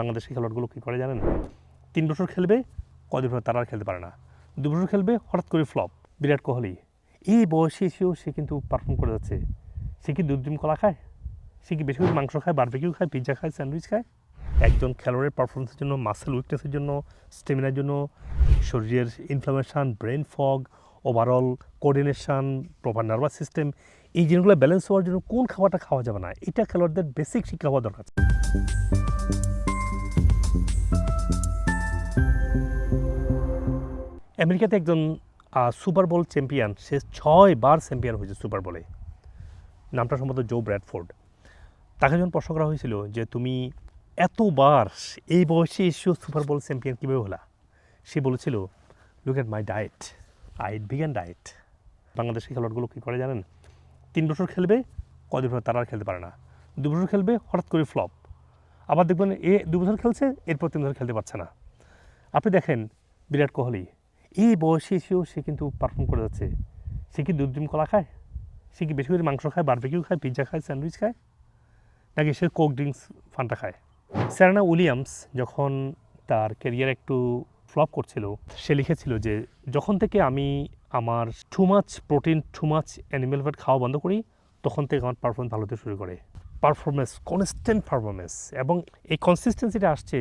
বাংলাদেশি খেলোয়াড়গুলো কী করে জানেন? তিন বছর খেলবে, কদিন তারা আর খেলতে পারে না। দু বছর খেলবে, হঠাৎ করে ফ্লপ। বিরাট কোহলি। এই বয়সে এসেও সে কিন্তু পারফর্ম করে যাচ্ছে। সে কি ডিম কলা খায়? সে কি বেশি করে মাংস খায় বারবিকিউ খায় পিৎজা খায় স্যান্ডউইচ খায়? একজন খেলোয়াড়ের পারফরমেন্সের জন্য মাসেল উইকনেসের জন্য স্টেমিনার জন্য, শরীরের inflammation brain fog overall coordination proper nervous system এই জিনিসগুলো ব্যালেন্স হওয়ার জন্য কোন খাবারটা খাওয়া যাবে না? এটা খেলোয়াড়দের বেসিক শিক্ষা হওয়া দরকার। আমেরিকাতে একজন সুপার বোল চ্যাম্পিয়ন সে ছয় বার চ্যাম্পিয়ন হয়েছে সুপার বলে নামটা সম্ভবত জো ব্র্যাডফোর্ড। তাকে যখন প্রশ্ন করা হয়েছিল যে, তুমি এতবার এই বয়সে এসেও সুপার বোল চ্যাম্পিয়ন কীভাবে হলা? সে বলেছিল look at my diet I vegan diet Bangladeshi খেলোয়াড়গুলো কী করে জানেন? তিন বছর খেলবে, কদিন পর তারা আর খেলতে পারে না। দু বছর খেলবে, হঠাৎ করে ফ্লপ আবার দেখবেন এ দু বছর খেলছে, এরপর তিন বছর খেলতে পারছে না। আপনি দেখেন, বিরাট কোহলি এই বয়সে এসেও সে কিন্তু পারফর্ম করে যাচ্ছে। সে কি দুধ কলা খায়? সে কি বেশি করে মাংস খায় বারবিকিউ খায় পিৎজা খায় স্যান্ডউইচ খায়? নাকি সে কোক ড্রিঙ্কস ফান্টা খায়? স্যারানা উইলিয়ামস যখন তার ক্যারিয়ার একটু ফ্লপ করছিল, সে লিখেছিল যে, যখন থেকে আমি আমার too much protein too much animal fat খাওয়া বন্ধ করি, তখন থেকে আমার পারফরমেন্স ভালো হতে শুরু করে। পারফরমেন্স কনস্ট্যান্ট পারফরমেন্স এবং এই কনসিস্টেন্সিটা আসছে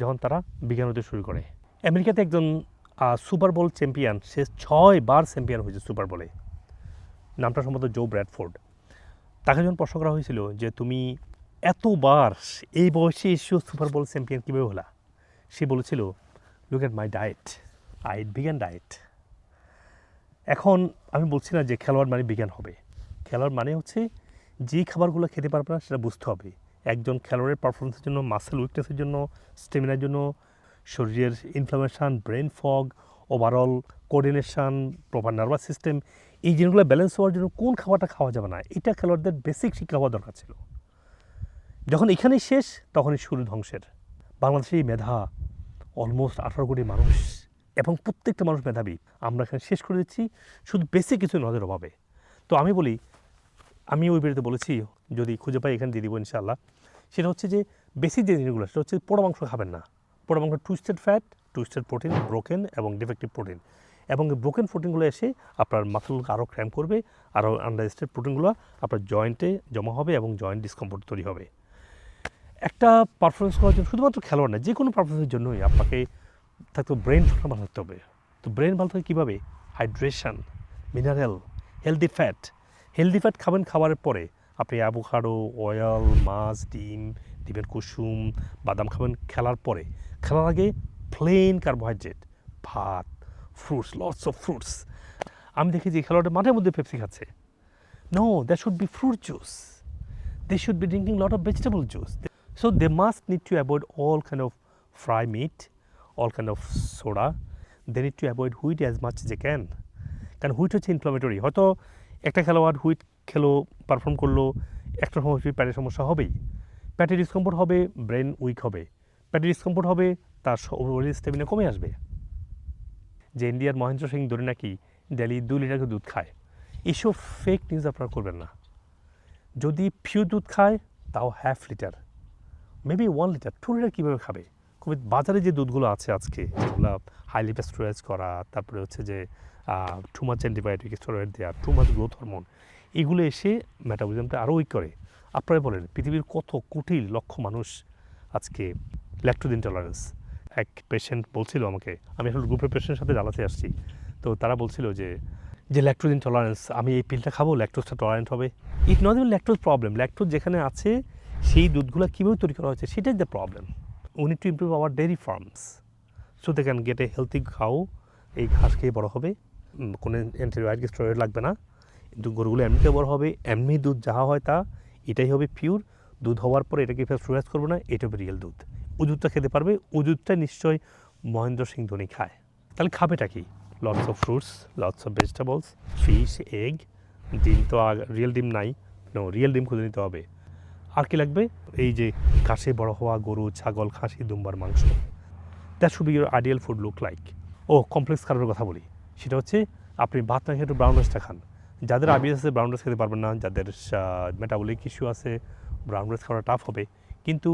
যখন তারা বিজ্ঞান হতে শুরু করে। আমেরিকাতে একজন সুপার বোল চ্যাম্পিয়ন সে ছয় বার চ্যাম্পিয়ন হয়েছে সুপার বলে নামটা সম্ভবত জো ব্র্যাডফোর্ড তাকে যখন প্রশ্ন করা হয়েছিল যে, তুমি এতবার এই বয়সে এসেও সুপার বোল চ্যাম্পিয়ন কীভাবে হলা? সে বলেছিল look at my diet I বিজ্ঞান ডায়েট এখন আমি বলছি না যে খেলোয়াড় মানে বিজ্ঞান হবে। খেলোয়াড় মানে হচ্ছে যে খাবারগুলো খেতে পারবে না সেটা বুঝতে হবে। একজন খেলোয়াড়ের পারফরমেন্সের জন্য মাসেল উইকনেসের জন্য স্টেমিনার জন্য শরীরের inflammation brain fog overall coordination proper nervous system এই জিনিসগুলো ব্যালেন্স হওয়ার জন্য কোন খাবারটা খাওয়া যাবে না? এটা খেলোয়াড়দের বেসিক শিক্ষা হওয়া দরকার ছিল। যখন এখানেই শেষ, তখনই শুরু ধ্বংসের। বাংলাদেশের মেধা অলমোস্ট আঠারো কোটি মানুষ এবং প্রত্যেকটা মানুষ মেধাবী। আমরা এখানে শেষ করে দিচ্ছি। শুধু বেসিক কিছু নজর অভাবে। তো আমি বলি, আমি ওই বেড়িতে বলেছি, যদি খুঁজে পাই এখানে দিয়ে দিব ইনশাল্লাহ সেটা হচ্ছে যে বেসিক যে জিনিসগুলো, সেটা হচ্ছে পোড়া মাংস খাবেন না। মাংস twisted fat twisted protein broken এবং ডিফেক্টিভ প্রোটিন এবং এই ব্রোকেন প্রোটিনগুলো এসে আপনার মাসলকে আরও ক্র্যাম করবে আরও আন্ডারস্টেড প্রোটিনগুলো আপনার জয়েন্টে জমা হবে এবং জয়েন্ট ডিসকমফোর্ট তৈরি হবে। একটা পারফরমেন্স করার জন্য শুধুমাত্র খেলোয়াড় না যে কোনো পারফরমেন্সের জন্যই আপনাকে থাকতে ব্রেন ভালো থাকতে হবে। তো ব্রেন ভালো থাকে কীভাবে? Hydration mineral healthy fat healthy fat খাবেন খাবারের পরে আপনি অ্যাভোকাডো অয়েল মাছ ডিম ডিমের কুসুম বাদাম খাবেন খেলার পরে। খেলার আগে প্লেন কার্বোহাইড্রেট ভাত ফ্রুটস লটস অফ ফ্রুটস আমি দেখি যে খেলোয়াড়ের মাঠের মধ্যে পেপসি খাচ্ছে। No that should be fruit juice they should be drinking lot lot vegetable juice so they must need to to all of fry meat, all kind of soda. They need to avoid wheat as much as they can. কারণ wheat হচ্ছে inflammatory হয়তো একটা খেলোয়াড় wheat খেলো perform করল, একটা সময় প্যাটের সমস্যা হবেই। প্যাটে ডিসকমফোর্ট হবে ব্রেন উইক হবে। প্যাটে ডিসকমফোর্ট হবে, তার শরীর স্টেমিনা কমে আসবে। যে ইন্ডিয়ার মহেন্দ্র সিং ধরে নাকি ডেলি দু লিটার দুধ খায়। এসব ফেক নিউজ আপনারা করবেন না। যদি ফিউ দুধ খায়, তাও half litre maybe one litre two litre কীভাবে খাবে? খুবই বাজারে যে দুধগুলো আছে আজকে, যেগুলো হাইলি প্যাস্টোরাইজ করা, তারপরে হচ্ছে যে টু অ্যান্টিবায়োটিক স্টেরয়েড দেওয়া টু গ্রোথ হরমোন এগুলো এসে মেটাবলিজমটা আরও উইক করে। আপনারা বলেন, পৃথিবীর কত কোটি লক্ষ মানুষ আজকে ল্যাক্টোজ ইনটলারেন্স এক পেশেন্ট বলছিল আমাকে, আমি আসলে গ্রুপের পেশেন্টের সাথে জ্বালাতে আসছি। তো তারা বলছিল যে যে ল্যাক্টোজ ইনটলারেন্স আমি এই পিলটা খাব ল্যাক্টোজটা টলারেন্ট হবে। It not even lactose problem lactose যেখানে আছে, সেই দুধগুলো কীভাবে তৈরি করা হয়েছে, সেটাই দ্য প্রবলেম উনি to improve our dairy farms so they can get a healthy খাও এই ঘাস খেয়ে বড় হবে। কোনো অ্যান্টিবায়োটিক স্টেরয়েড লাগবে না। কিন্তু গরুগুলো এমনিতে বড় হবে, এমনি দুধ যাহা হয় তা, এটাই হবে পিওর দুধ হওয়ার পরে এটাকে ফেস্টোরাইজ করব না, এটা হবে রিয়েল দুধ। ও দুধটা খেতে পারবে, ও দুধটা নিশ্চয়ই মহেন্দ্র সিং ধোনি খায়। তাহলে খাবেটা কি? Lots of fruits lots of vegetables fish egg ডিম তো রিয়েল ডিম নাই। নো রিয়েল ডিম খুঁজে নিতে হবে। আর কি লাগবে? এই যে ঘাসে বড় হওয়া গরু, ছাগল, খাসি, দুম্বার, মাংস। That should be your ideal food look like O complex খাবারের কথা বলি। সেটা হচ্ছে, আপনি ভাত না খেয়ে একটু ব্রাউন রাইসটা খান। যাদের আবিস আছে ব্রাউন রাইস খেতে পারবেন না যাদের মেটাবলিক ইস্যু আছে ব্রাউন রাইস খাওয়া টাফ হবে। কিন্তু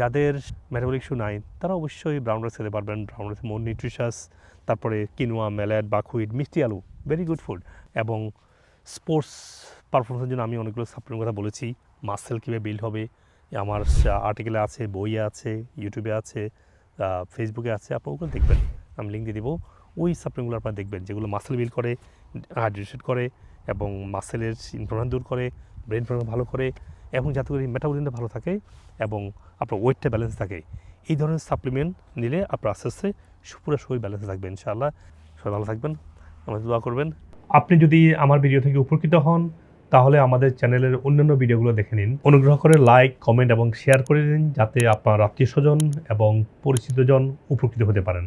যাদের মেটাবলিক ইস্যু নাই তারা অবশ্যই ব্রাউন রাইস খেতে পারবেন। ব্রাউন রাইস মোর নিউট্রিশাস তারপরে কিনোয়া মেলেট বাকুইট মিষ্টি আলু ভেরি গুড ফুড এবং স্পোর্টস পারফরমেন্সের জন্য আমি অনেকগুলো সাপ্লিমেন্ট কথা বলেছি। মাসেল কীভাবে বিল্ড হবে আমার আর্টিকেলে আছে বইয়ে আছে ইউটিউবে আছে ফেসবুকে আছে আপনার ওগুলো দেখবেন। আমি লিঙ্ক দিয়ে দেবো। ওই সাপ্লিমেন্টগুলো আপনারা দেখবেন যেগুলো মাসেল বিল্ড করে হাইড্রেশন করে এবং মাসেলের ইনফরমেশন দূর করে ব্রেন প্রবলেম ভালো করে, এবং যাতে করে মেটাবলিজমটা ভালো থাকে এবং আপনার ওয়েটটা ব্যালেন্স থাকে। এই ধরনের সাপ্লিমেন্ট নিলে আপনার আস্তে আস্তে পুরো শরীর ব্যালেন্স থাকবে ইনশাআল্লাহ। সবাই ভালো থাকবেন, আমাদের দোয়া করবেন। আপনি যদি আমার ভিডিও থেকে উপকৃত হন, তাহলে আমাদের চ্যানেলের অন্যান্য ভিডিওগুলো দেখে নিন। অনুগ্রহ করে লাইক কমেন্ট এবং শেয়ার করে দিন, যাতে আপনার আত্মীয় স্বজন এবং পরিচিতজন উপকৃত হতে পারেন।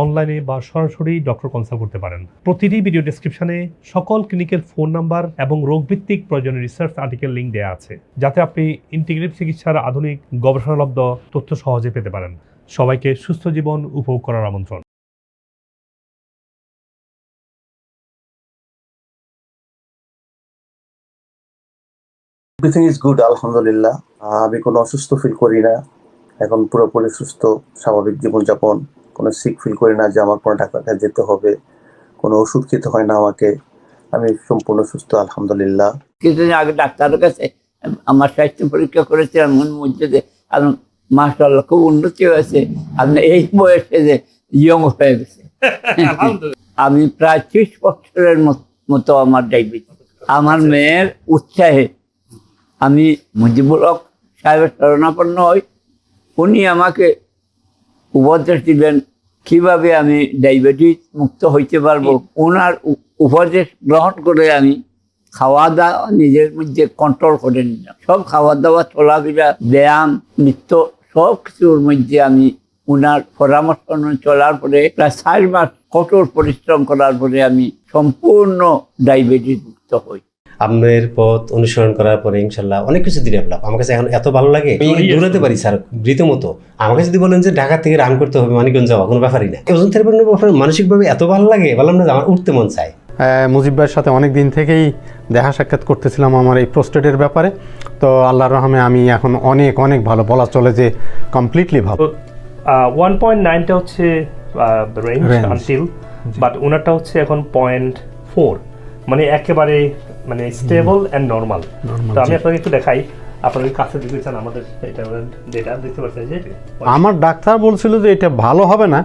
অনলাইনে বা সরাসরি ডক্টর কনসাল্ট করতে পারেন। প্রতিটি ভিডিও ডেসক্রিপশনে সকল ক্লিনিকের ফোন নাম্বার এবং রোগভিত্তিক প্রয়োজনীয় রিসার্চ আর্টিকেল লিঙ্ক দেওয়া আছে, যাতে আপনি ইন্টিগ্রেটিভ চিকিৎসার আধুনিক গবেষণালব্ধ তথ্য সহজে পেতে পারেন। সবাইকে সুস্থ জীবন উপভোগ করার আমন্ত্রণ। এভরিথিং ইজ গুড আলহামদুলিল্লাহ আমি কোনো অসুস্থ ফিল করি না। এখন পুরোপুরি সুস্থ, স্বাভাবিক জীবনযাপন। কোনো সিক ফিল করি না যে আমার কোনো ডাক্তার কাছে যেতে হবে কোনো ওষুধ খেতে হয় না আমাকে আমি সম্পূর্ণ সুস্থ আলহামদুলিল্লাহ। কিছুদিন আগে ডাক্তারের কাছে আমার স্বাস্থ্য পরীক্ষা করেছিলাম মন মধ্যে যে আমি মাসাল্লাহ খুব উন্নতি হয়েছে। আপনি এই বয়সে যে ইয়ং হয়ে গেছে। আমি প্রায় ত্রিশ বছরের মত- মতো আমার ডায়াবেটিস। আমার মেয়ের উৎসাহে আমি মুজিবুল হক সাহেবের শরণাপন্ন হই। উনি আমাকে উপদেশ দিবেন কীভাবে আমি ডায়াবেটিস মুক্ত হইতে পারব? ওনার উপদেশ গ্রহণ করে আমি খাওয়া দাওয়া নিজের মধ্যে কন্ট্রোল করে নিলাম। সব খাওয়া দাওয়া চলাফেরা ব্যায়াম নৃত্য সব কিছুর মধ্যে আমি ওনার পরামর্শ চলার পরে প্রায় চার মাস কঠোর পরিশ্রম করার পরে আমি সম্পূর্ণ ডায়াবেটিস মুক্ত হই। আপনার পথ অনুসরণ করার পরে ইনশাল্লাহ অনেক কিছু দিয়ে ডেভেলপ আমার কাছে এখন এত ভালো লাগে আমি দৌড়াতে পারি স্যার রীতিমতো। আমাকে যদি বলেন যে ঢাকা থেকে রান করতে হবে মানিকগঞ্জ যাওয়া কোনো ব্যাপারই না। ওজন থেরাপির ব্যাপারে মানসিকভাবে এত ভালো লাগে বললাম না আমার উঠতে মন চায়। আহ, মুজিব ভাইয়ের সাথে অনেক দিন থেকেই দেখা সাক্ষাৎ করতেছিলাম আমার এই প্রোস্টেটের ব্যাপারে। তো আল্লাহর রহমে আমি এখন অনেক অনেক ভালো বলা চলে যে কমপ্লিটলি ভালো। ওয়ান পয়েন্ট নাইনটা হচ্ছে রেঞ্জ. আনটিল বাট ওনারটা হচ্ছে এখন পয়েন্ট ফোর মানে একেবারে মানে স্টেবল অ্যান্ড নর্মাল তো আমি। আপনাকে একটু দেখাই। আপনাদের কাছে দেখতে চান আমাদের এটা ডেটা দেখতে পাচ্ছেন যে আমার ডাক্তার বলছিল যে এটা ভালো হবে না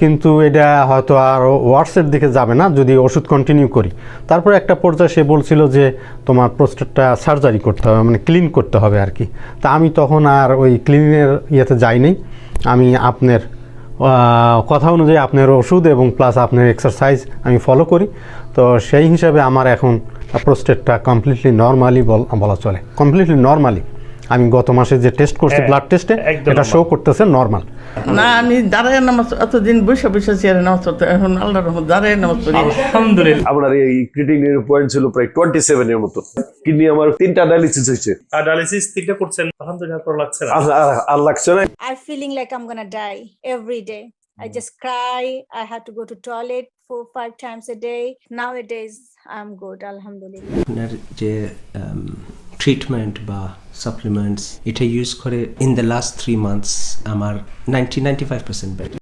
কিন্তু এটা হয়তো আর ওয়ার্সের দিকে যাবে না যদি ওষুধ কন্টিনিউ করি। তারপরে একটা পর্যায়ে সে বলছিল যে তোমার প্রোস্টেটটা সার্জারি করতে হবে মানে ক্লিন করতে হবে আর কি। তা আমি তখন আর ওই ক্লিনের ইয়েতে যাইনি। আমি আপনার কথা অনুযায়ী আপনার ওষুধ এবং প্লাস আপনার এক্সারসাইজ আমি ফলো করি। তো সেই হিসাবে আমার এখন প্রোস্টেটটা কমপ্লিটলি নর্মালি বলা চলে। কমপ্লিটলি নর্মালি আমি গত মাসে যে টেস্ট করছি হ্যাঁ, ব্লাড টেস্টে এটা শো করতেছে নর্মাল না আমি দাঁড়ায় নামাজ এতদিন বসে বসে চেয়ারে নামাজ পড়তো এখন আল্লাহ রহমত দাঁড়ায় নামাজ পড়ি আলহামদুলিল্লাহ আপনার এই ক্রিটিনের পয়েন্ট ছিল প্রায় টোয়েন্টি সেভেন এর মতো কিডনি আমার তিনটা ডায়ালিসিস হয়েছে আর ডায়ালিসিস তিনটা করছেন আলহামদুলিল্লাহ ভালো লাগছে না আর লাগছে না I'm feeling like I'm gonna die every day. I just cry. I had to go to toilet four, five times a day. Nowadays, I'm good, alhamdulillah. Treatment বা সাপ্লিমেন্টস এটা ইউজ করে in the last three months আমার ninety ninety five percent better